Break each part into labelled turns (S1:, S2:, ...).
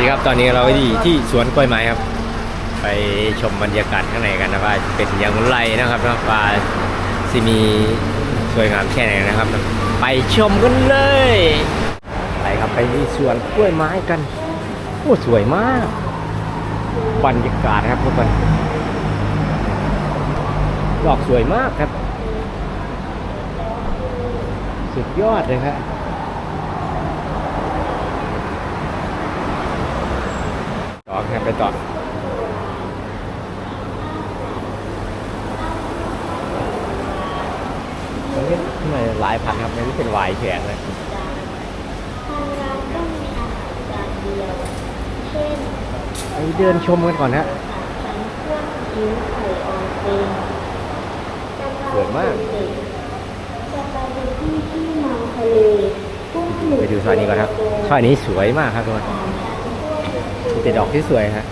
S1: ดีครับตอนนี้เราอยู่ที่สวนกล้วยไม้ครับ ไปชมบรรยากาศข้างในกันนะว่าเป็นอย่างไรนะครับนะว่าสิมีสวยงามแค่ไหนนะครับ ไปชมกันเลยไปครับไปที่สวนกล้วยไม้กันโอ้สวยมาก บรรยากาศครับทุกคนดอกสวยมากครับ สุดยอดเลยครับ ต่อครับ ไปต่อมันี่มันหลายพันครับมันนี่เป็นวายแขนเลยไปเดินชมกันก่อนฮะ
S2: สว
S1: ยมาก
S2: ไปดู
S1: ซอยนี้ก่อนครับซอยนี้สวยมากครับทุกคน ต่ดอกที่สวยฮะ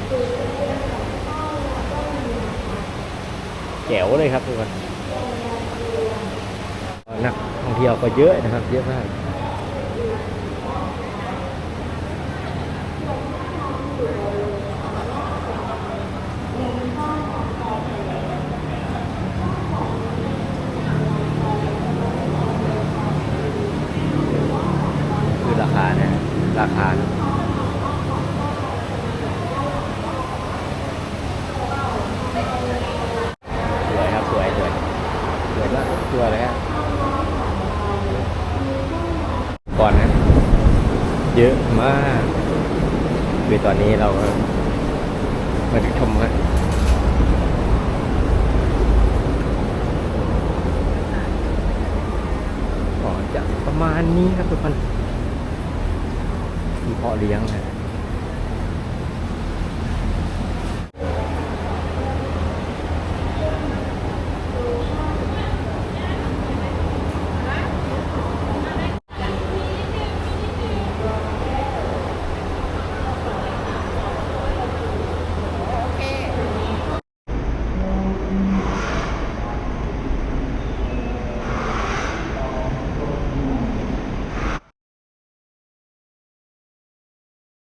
S1: แจ๋วเลยครับทุกคนนักท่องเที่ยวก็เยอะนะครับ เยอะมากคือราคานะราคา สวยครับ สวยสวย สวยมากทุกตัวเลยฮะก่อนนะเยอะมากคือตอนนี้เราก็มาชมกันก็จะประมาณนี้ครับทุกคนที่เพาะเลี้ยงนะ